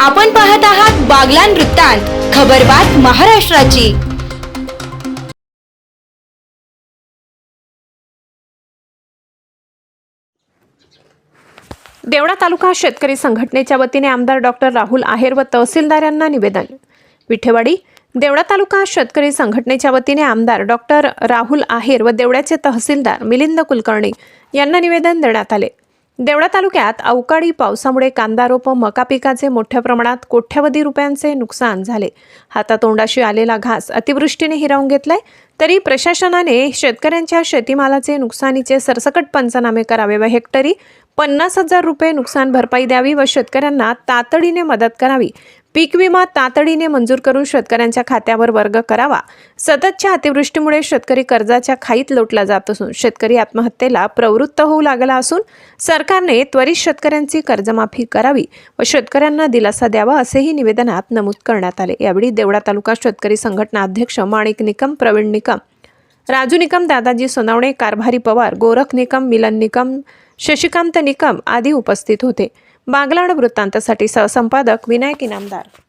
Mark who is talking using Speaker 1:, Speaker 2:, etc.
Speaker 1: आपण पाहत आहात बागलान वृत्तांत खबरबात महाराष्ट्राची.
Speaker 2: देवळा तालुका शेतकरी संघटनेच्या वतीने आमदार डॉक्टर राहुल आहेर व तहसीलदार यांना निवेदन. विठेवाडी देवळा तालुका शेतकरी संघटनेच्या वतीने आमदार डॉक्टर राहुल आहेर व देवळ्याचे तहसीलदार मिलिंद कुलकर्णी यांना निवेदन देण्यात आले. देवळा तालुक्यात अवकाळी पावसामुळे कांदा रोप मका पिकाचे मोठ्या प्रमाणात कोट्यवधी रुपयांचे नुकसान झाले. हातातोंडाशी आलेला घास अतिवृष्टीने हिरावून घेतलाय. तरी प्रशासनाने शेतकऱ्यांच्या शेतीमालाचे नुकसानीचे सरसकट पंचनामे करावे व हेक्टरी पन्नास हजार रुपये नुकसान भरपाई द्यावी व शेतकऱ्यांना तातडीने मदत करावी. पीक विमा तातडीने मंजूर करून शेतकऱ्यांच्या खात्यावर वर्ग करावा. सततच्या अतिवृष्टीमुळे शेतकरी कर्जाच्या खाईत लोटला जात असून शेतकरी आत्महत्येला प्रवृत्त होऊ लागला असून सरकारने त्वरित शेतकऱ्यांची कर्जमाफी करावी व शेतकऱ्यांना दिलासा द्यावा असेही निवेदनात नमूद करण्यात आले. यावेळी देवळा तालुका शेतकरी संघटना अध्यक्ष माणिक निकम प्रवीण निकम राजू निकम दादाजी सोनावणे कारभारी पवार गोरख निकम मिलन निकम शशिकांत निकम आदी उपस्थित होते. बागलाण वृत्तांतासाठी सहसंपादक विनायक इनामदार.